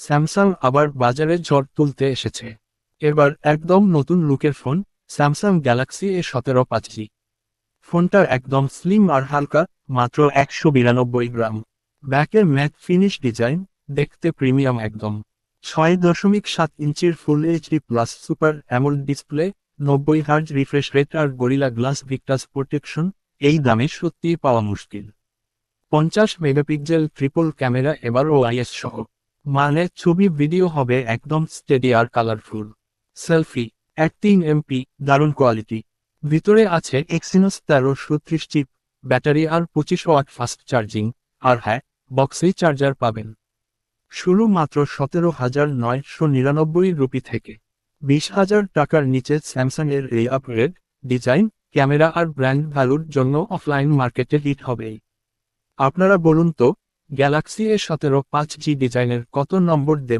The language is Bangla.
স্যামসাং আবার বাজারে ঝড় তুলতে এসেছে। এবার একদম নতুন লুকের ফোন, স্যামসাং গ্যালাক্সি এ সতেরো পাঁচ জি ফোনটা একদম স্লিম আর হালকা, মাত্র একশো বিরানব্বই গ্রাম। ব্যাকের ম্যাট ফিনিশ ডিজাইন দেখতে প্রিমিয়াম একদম। ছয় দশমিক সাত ইঞ্চির full HD plus super AMOLED display নব্বই হার্জ রিফ্রেশ রেট আর গরিলা গ্লাস ভিক্টাস প্রোটেকশন এই দামে সত্যিই পাওয়া মুশকিল। পঞ্চাশ মেগাপিক্সেল ট্রিপল ক্যামেরা এবার ওআইএস সহ। মানে ছবি ভিডিও হবে একদম স্টেডি আর কালারফুল সেলফি তিন এমপি দারুণ কোয়ালিটি ভিতরে আছে এক্সিনোস তেরো সুত্রিশ চিপ ব্যাটারি আর পঁচিশ ওয়াট ফাস্ট চার্জিং আর হ্যাঁ বক্সেই চার্জার পাবেন। শুরু মাত্র সতেরো হাজার নয়শো নিরানব্বই রুপি থেকে। বিশ হাজার টাকার নিচে স্যামসাং এর এই আপগ্রেড ডিজাইন ক্যামেরা আর ব্র্যান্ড ভ্যালুর জন্য অফলাইন মার্কেটে হিট হবেই। আপনারা বলুন তো গ্যালাক্সি এ সতেরো পাঁচ জি ডিজাইনের কত নম্বর দেবেন?